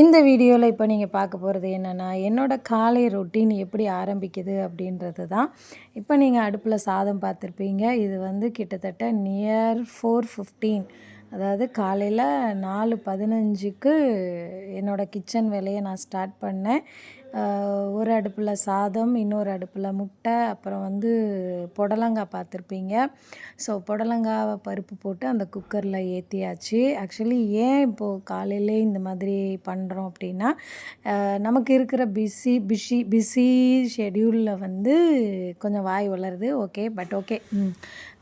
இந்த வீடியோவில் இப்போ நீங்கள் பார்க்க போகிறது என்னென்னா என்னோடய காலை ரொட்டீன் எப்படி ஆரம்பிக்குது அப்படின்றது தான். இப்போ நீங்கள் அடுப்பில் சாதம் பார்த்துருப்பீங்க. இது வந்து கிட்டத்தட்ட நியர் ஃபோர் ஃபிஃப்டீன் அதாவது காலையில் நாலு பதினஞ்சுக்கு என்னோடய கிச்சன் வேலையை நான் ஸ்டார்ட் பண்ணேன். ஒரு அடுப்பில் சாதம் இன்னொரு அடுப்பில் முட்டை அப்புறம் வந்து புடலங்காய் பார்த்துருப்பீங்க. ஸோ புடலங்காவை பருப்பு போட்டு அந்த குக்கரில் ஏற்றியாச்சு ஆக்சுவலி ஏன் இப்போது காலையிலே இந்த மாதிரி பண்ணுறோம் அப்படின்னா நமக்கு இருக்கிற பிஸி பிஸி பிஸி ஷெடியூலில் வந்து கொஞ்சம் வாய் வளருது. ஓகே பட் ஓகே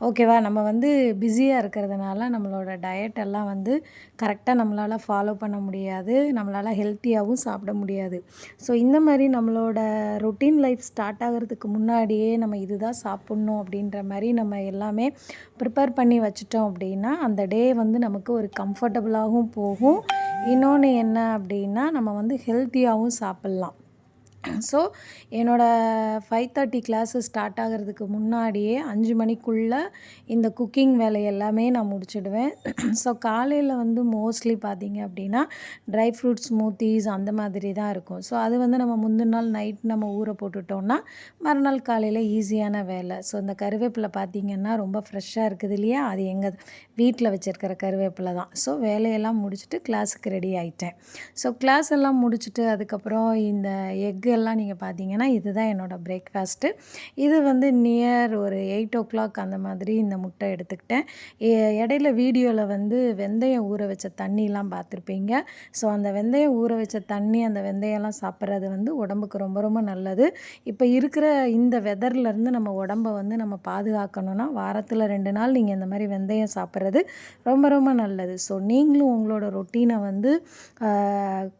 ஓகேவா நம்ம வந்து பிஸியாக இருக்கிறதுனால நம்மளோட டயட் எல்லாம் வந்து கரெக்டாக நம்மளால் ஃபாலோ பண்ண முடியாது. நம்மளால் ஹெல்த்தியாகவும் சாப்பிட முடியாது. ஸோ இந்த மாதிரி நம்மளோட ரொட்டீன் லைஃப் ஸ்டார்ட் ஆகிறதுக்கு முன்னாடியே நம்ம இதுதான் சாப்பிட்ணும் அப்படின்ற மாதிரி நம்ம எல்லாமே ப்ரிப்பேர் பண்ணி வச்சுட்டோம் அப்படின்னா அந்த டே வந்து நமக்கு ஒரு கம்ஃபர்டபுளாகவும் போகும். இன்னொன்று என்ன அப்படின்னா நம்ம வந்து ஹெல்த்தியாகவும் சாப்பிட்லாம். ஸோ என்னோடய ஃபைவ் தேர்ட்டி கிளாஸு ஸ்டார்ட் ஆகிறதுக்கு முன்னாடியே அஞ்சு மணிக்குள்ளே இந்த குக்கிங் வேலை எல்லாமே நான் முடிச்சிடுவேன். ஸோ காலையில் வந்து மோஸ்ட்லி பார்த்திங்க அப்படின்னா ட்ரை ஃப்ரூட் ஸ்மூத்திஸ் அந்த மாதிரி தான் இருக்கும். ஸோ அது வந்து நம்ம முந்தின நாள் நைட் நம்ம ஊற போட்டுட்டோம்னா மறுநாள் காலையில் ஈஸியான வேலை. ஸோ இந்த கருவேப்பிலை பார்த்திங்கன்னா ரொம்ப ஃப்ரெஷ்ஷாக இருக்குது இல்லையா? அது எங்கள் வீட்டில் வச்சுருக்கிற கருவேப்பிலை தான். ஸோ வேலையெல்லாம் முடிச்சுட்டு கிளாஸுக்கு ரெடி ஆகிட்டேன் ஸோ கிளாஸ் எல்லாம் முடிச்சுட்டு அதுக்கப்புறம் இந்த எக்கு எல்லாம் நீங்கள் பார்த்தீங்கன்னா இதுதான் என்னோடய பிரேக்ஃபாஸ்ட்டு இது வந்து நியர் ஒரு எயிட் ஓ கிளாக் அந்த மாதிரி இந்த முட்டை எடுத்துக்கிட்டேன். இடையில வீடியோவில் வந்து வெந்தயம் ஊற வச்ச தண்ணிலாம் பார்த்துருப்பீங்க ஸோ அந்த வெந்தயம் ஊற வச்ச தண்ணி அந்த வெந்தயம்லாம் சாப்பிட்றது வந்து உடம்புக்கு ரொம்ப ரொம்ப நல்லது. இப்போ இருக்கிற இந்த வெதர்லேருந்து நம்ம உடம்பை வந்து நம்ம பாதுகாக்கணும்னா வாரத்தில் ரெண்டு நாள் நீங்கள் இந்த மாதிரி வெந்தயம் சாப்பிட்றது ரொம்ப ரொம்ப நல்லது. ஸோ நீங்களும் உங்களோட ரொட்டீனை வந்து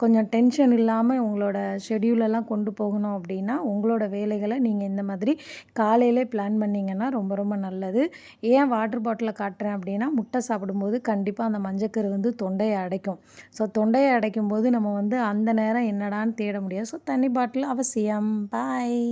கொஞ்சம் டென்ஷன் இல்லாமல் உங்களோட ஷெடியூலெல்லாம் கொண்டு போகணும் அப்படின்னா உங்களோட வேலைகளை நீங்கள் இந்த மாதிரி காலையிலே பிளான் பண்ணிங்கன்னா ரொம்ப ரொம்ப நல்லது. ஏன் வாட்டர் பாட்டிலை காட்டுறேன் அப்படின்னா முட்டை சாப்பிடும்போது கண்டிப்பாக அந்த மஞ்சக்கரு வந்து தொண்டையை அடைக்கும். ஸோ தொண்டையை அடைக்கும் போது நம்ம வந்து அந்த நேரம் என்னடான்னு தேட முடியாது. ஸோ தண்ணி பாட்டில் அவசியம். பாய்